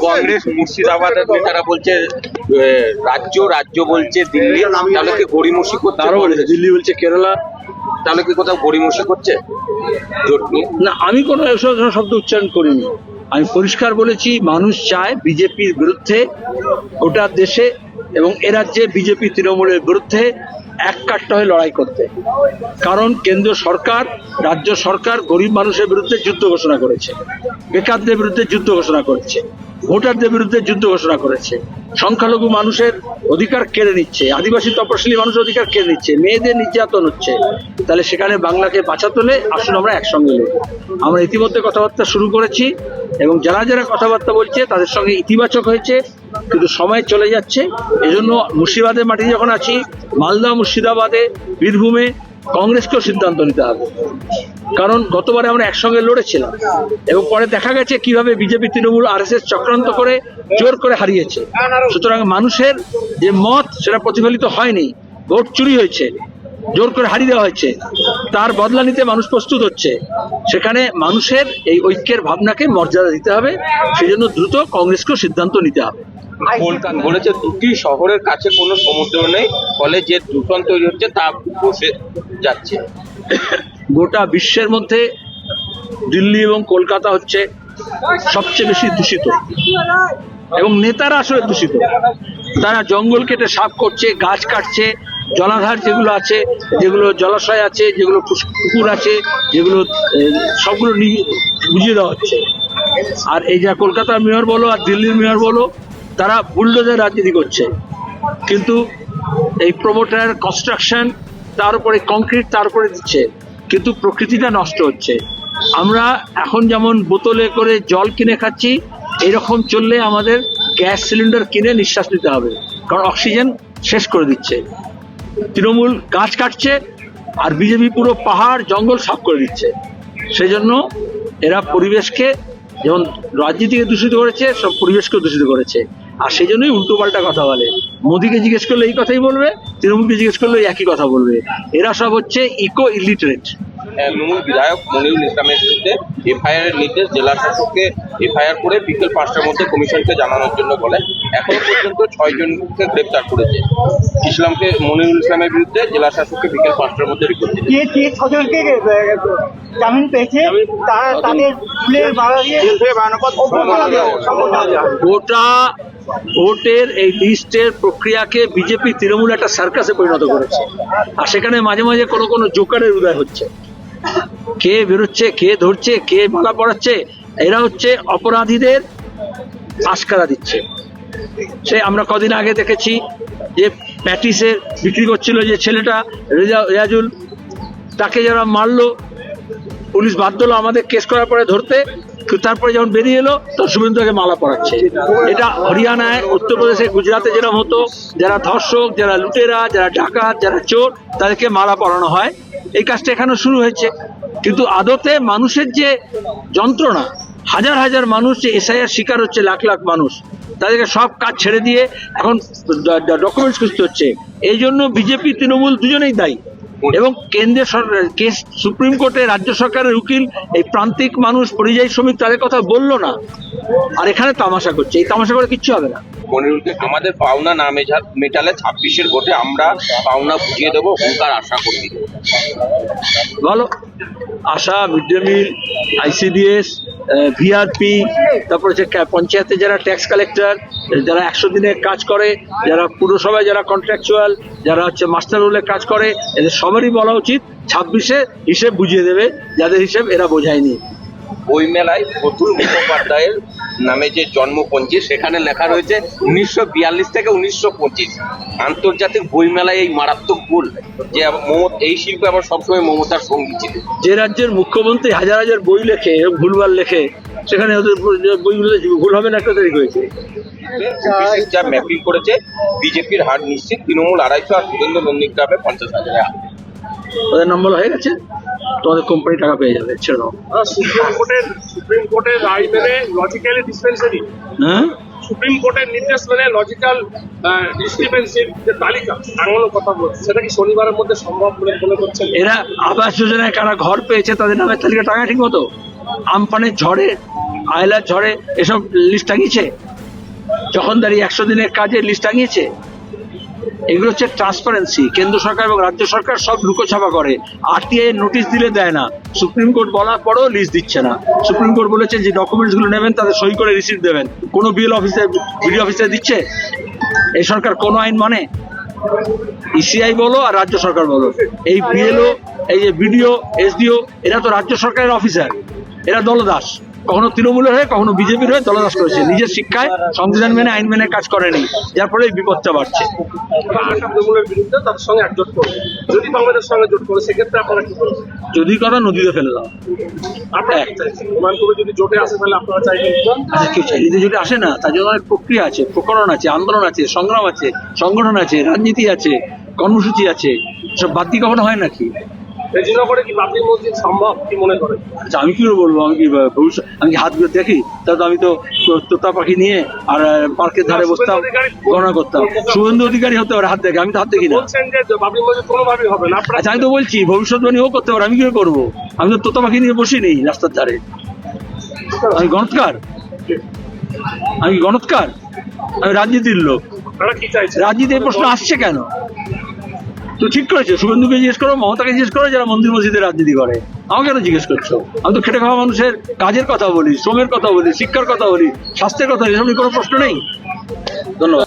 কংগ্রেস মুর্শিদাবাদের নেতারা বলছে রাজ্য রাজ্য বলছে দিল্লি তাহলে কি গড়িমসি করছে দিল্লি বলছে কেরালা তাহলে কি কোথাও গড়িমসি করছে? না আমি কোনো শব্দ উচ্চারণ করিনি। আমি পরিষ্কার বলেছি মানুষ চায় বিজেপির বিরুদ্ধে গোটা দেশে এবং এ রাজ্যে বিজেপি তৃণমূলের বিরুদ্ধে এক কাট্টা হয়ে লড়াই করতে। কারণ কেন্দ্র সরকার, রাজ্য সরকার গরিব মানুষের বিরুদ্ধে যুদ্ধ ঘোষণা করেছে। বেকারদের বিরুদ্ধে যুদ্ধ ঘোষণা করেছে। ভোটারদের বিরুদ্ধে যুদ্ধ ঘোষণা করেছে। সংখ্যালঘু মানুষের অধিকার কেড়ে নিচ্ছে। আদিবাসী তপশিলি মানুষের অধিকার কেড়ে নিচ্ছে। মেয়েদের নির্যাতন হচ্ছে। তাহলে সেখানে বাংলাকে বাঁচাতে হলে আসুন আমরা একসঙ্গে লড়ি। আমরা ইতিমধ্যে কথাবার্তা শুরু করেছি এবং যারা যারা কথাবার্তা বলছে তাদের সঙ্গে ইতিবাচক হয়েছে। কিন্তু সময় চলে যাচ্ছে। এজন্য মুর্শিদাবাদের মাটি যখন আছি, মালদা, মুর্শিদাবাদে, বীরভূমে কংগ্রেসকেও সিদ্ধান্ত নিতে হবে। কারণ গতবারে আমরা একসঙ্গে লড়েছিলাম এবং পরে দেখা গেছে কীভাবে বিজেপি, তৃণমূল আর চক্রান্ত করে জোর করে হারিয়েছে। সুতরাং মানুষের যে মত, সেটা প্রতিফলিত হয়নি। ভোট চুরি হয়েছে, জোর করে হারিয়ে দেওয়া হয়েছে। তার বদলা নিতে মানুষ প্রস্তুত হচ্ছে। সেখানে মানুষের এই ঐক্যের ভাবনাকে মর্যাদা দিতে হবে। সেজন্য দ্রুত কংগ্রেসকেও সিদ্ধান্ত নিতে হবে। কলকাতা বলেছে দুটি শহরের কাছে কোনো সমুদ্র নেই ফলে যে দূষণ তৈরি হচ্ছে তা বসে যাচ্ছে। গোটা বিশ্বের মধ্যে দিল্লি এবং কলকাতা হচ্ছে সবচেয়ে বেশি দূষিত। এবং নেতারা আসলে দূষিত। তারা জঙ্গল কেটে সাফ করছে গাছ কাটছে জলাধার যেগুলো আছে যেগুলো জলাশয় আছে যেগুলো পুকুর আছে যেগুলো সবগুলো বুঝিয়ে দেওয়া হচ্ছে। আর এই যা কলকাতার মেয়র বলো আর দিল্লির মেয়র বলো তারা বুলডোজের রাজনীতি করছে। কিন্তু এই প্রমোটার কনস্ট্রাকশন তার উপরে কংক্রিট তার উপরে দিচ্ছে। কিন্তু প্রকৃতিটা নষ্ট হচ্ছে। আমরা এখন যেমন বোতলে করে জল কিনে খাচ্ছি, এরকম চললে আমাদের গ্যাস সিলিন্ডার কিনে নিঃশ্বাস নিতে হবে। কারণ অক্সিজেন শেষ করে দিচ্ছে। তৃণমূল গাছ কাটছে, আর বিজেপি পুরো পাহাড়, জঙ্গল সাফ করে দিচ্ছে। সেই জন্য এরা পরিবেশকে যেমন রাজনীতিকে দূষিত করেছে, সব পরিবেশকেও দূষিত করেছে। আর সেই জন্যই উল্টো পাল্টা কথা বলে। মোদীকে জিজ্ঞেস করলে এই কথাই বলবে, তৃণমূলকে জিজ্ঞেস করলে একই কথা বলবে। এরা সব হচ্ছে ইকো ইলিটারেট তৃণমূল বিধায়ক মনিরুল ইসলামের বিরুদ্ধে এফআইআর এর নির্দেশ জেলা শাসককে এফআইআর করে বিকেল পাঁচটার মধ্যে কমিশনকে জানানোর জন্য বলে এখনও পর্যন্ত ছয় জনকে গ্রেপ্তার করেছে। ইসলামকে মনিরুল ইসলামের বিরুদ্ধে জেলা শাসককে বিকেল পাঁচটার মধ্যে রিপোর্ট যে ছজনকে জামিন পেয়েছে? তারা তাদের ফুলের দিয়ে। গোটা ভোটের এই লিস্টের প্রক্রিয়াকে বিজেপি তৃণমূল একটা সার্কাসে পরিণত করেছে। আর সেখানে মাঝে মাঝে কোনো কোনো জোকারের উদয় হচ্ছে। কে বেরোচ্ছে কে ধরছে কে মালা পড়াচ্ছে এরা হচ্ছে অপরাধীদের আশকারা দিচ্ছে। সে আমরা কদিন আগে দেখেছি যে প্যাটিসে বিক্রি করছিল যে ছেলেটা রেজা- রেয়াজুল, তাকে যারা মারলো, পুলিশ বাধ্য হলো আমাদের কেস করার পরে ধরতে তারপরে যখন বেরিয়ে এলো তো শুভেন্দুকে মালা পরাচ্ছে। এটা হরিয়ানায়, উত্তরপ্রদেশে গুজরাটে যেরকম হতো, যারা ধর্ষক, যারা লুটেরা, যারা ডাকাত, যারা চোর, তাদেরকে মালা পরানো হয়। এই কাজটা এখানে শুরু হয়েছে। কিন্তু আদতে মানুষের যে যন্ত্রণা হাজার হাজার মানুষ যে এসআইআর শিকার হচ্ছে লাখ লাখ মানুষ তাদেরকে সব কাজ ছেড়ে দিয়ে এখন ডকুমেন্টস খুঁজতে হচ্ছে। এই জন্য বিজেপি তৃণমূল দুজনেই দায়ী। এবং কেন্দ্রীয় সরকার কেস সুপ্রিম কোর্টে রাজ্য সরকারের উকিল এই প্রান্তিক মানুষ পরিযায়ী শ্রমিক তাদের কথা বলল না। আর এখানে তামাশা করছে। এই তামাশা করে কিচ্ছু হবে না। আমাদের পাওনা না মেটালে ছাব্বিশের ভোটে আমরা পাওনা বুঝিয়ে দেবো হুঙ্কার আশা করি। ভালো আশা mid day meal ICDS VRP তারপর হচ্ছে পঞ্চায়েতে যারা ট্যাক্স কালেক্টর যারা একশো দিনে কাজ করে, যারা পুরসভায় যারা কন্ট্রাকচুয়াল যারা হচ্ছে মাস্টার রোলে কাজ করে, এদের সবারই বলা উচিত, ছাব্বিশে হিসেব বুঝিয়ে দেবে, যাদের হিসেব এরা বোঝায়নি। বইমেলায় প্রতুল মুখোপাধ্যায়ের নামে যে জন্মপঞ্জি সেখানে লেখা রয়েছে উনিশশো বিয়াল্লিশ থেকে উনিশশো পঁচিশ। আন্তর্জাতিক বইমেলায় এই মারাত্মক ভুল যে মমতা এই শিল্পে আবার সবসময় মমতার সঙ্গী ছিল। যে রাজ্যের মুখ্যমন্ত্রী হাজার হাজার বই লেখে ভুলভাল লেখে সেখানে ওদের বইগুলো ভুল হবে না একটা তারিখ হয়েছে। যা ম্যাপিং করেছে বিজেপির হার নিশ্চিত তৃণমূল আড়াইশো আর সুরেন্দ্র নন্দীগ্রামে পঞ্চাশ হাজারে। ওদের নম্বর হয়ে গেছে? তোমাদের কোম্পানি টাকা পেয়ে যাবে ছেড়ে দাও। সুপ্রিম কোর্টের সুপ্রিম কোর্টের রায় মেনে লজিক্যালি ডিসপেন্সারি হ্যাঁ? সুপ্রিম কোর্টের নির্দেশ মেনে লজিক্যাল ডিসক্রিপেন্সির যে তালিকা এমনও কথা বলছে সেটা কি শনিবারের মধ্যে সম্ভব বলে মনে করছেন? এরা আবাস যোজনায় কারা ঘর পেয়েছে তাদের নামের তালিকা টাকা ঠিক মতো? আমফানের ঝড়ে আয়লার ঝড়ে এসব লিস্ট টাঙিয়েছে যখন দাঁড়িয়ে একশো দিনের কাজের লিস্ট টাঙিয়েছে এগুলো হচ্ছে ট্রান্সপারেন্সি কেন্দ্র সরকার এবং রাজ্য সরকার সব লুকোছাপা করে। আরটিআই নোটিশ দিলে দেয় না। সুপ্রিম কোর্ট বলার পরেও লিস্ট দিচ্ছে না। সুপ্রিম কোর্ট বলেছে যে ডকুমেন্টসগুলো নেবেন তাদের সই করে রিসিভ দেবেন। কোনো বিএল অফিসে বিডিও অফিসে দিচ্ছে? এই সরকার কোনো আইন মানে? ইসিআই বলো আর রাজ্য সরকার বলো। এই বিএলও এই যে বিডিও এসডিও এরা তো রাজ্য সরকারের অফিসার এরা দলদাস। কখনো তৃণমূলের হয়ে কখনো বিজেপির হয়ে দলদাস করেছে। নিজের শিক্ষায় সংবিধান মেনে আইন মেনে কাজ করেনি। যার ফলে এই বিপদটা বাড়ছে। বিরুদ্ধে তাদের সঙ্গে একজোট করবে। যদি সঙ্গে জোট করে সেক্ষেত্রে আপনারা কি করবেন? যদি কথা নদীতে ফেলে দাও। আপনারা যদি জোটে আসে তাহলে আপনারা চাইবেন আচ্ছা কেউ চাইলে যদি আসে না তার জন্য অনেক প্রক্রিয়া আছে। প্রকরণ আছে আন্দোলন আছে সংগ্রাম আছে সংগঠন আছে রাজনীতি আছে কর্মসূচি আছে। সব বাদ দিয়ে কখনো হয় নাকি? রেজিনগরে কি বাবরি মসজিদ সম্ভব কি মনে করেন? আচ্ছা আমি কি বলব? আমি কি ভবিষ্যৎ আমি কি হাতগুলো দেখি? তা তো আমি তো তোতা পাখি নিয়ে আর পার্কের ধারে বসতাম গণনা করতাম। শুভেন্দু অধিকারী হতে পারে হাত দেখে আমি তো হাত দেখি না। বাবরি মসজিদ কোনোভাবেই হবে না আচ্ছা আমি তো বলছি ভবিষ্যৎবাণী ও করতে পারে আমি কি করব? আমি তো তোতা পাখি নিয়ে বসি নেই রাস্তার ধারে। আমি গণৎকার। আমি গণৎকার। আমি রাজনীতির লোক। আপনারা রাজনীতি এই প্রশ্ন আসছে কেন? তো ঠিক করেছে, শুভেন্দুকে জিজ্ঞেস করো, মমতাকে জিজ্ঞেস করো, যারা মন্দির মসজিদে রাজনীতি করে। আমাকে কেন জিজ্ঞেস করছ? আমি তো খেটে খাওয়া মানুষের কাজের কথা বলি, শ্রমের কথা বলি, শিক্ষার কথা বলি, স্বাস্থ্যের কথা বলি, এসব কোনো প্রশ্ন নেই? ধন্যবাদ।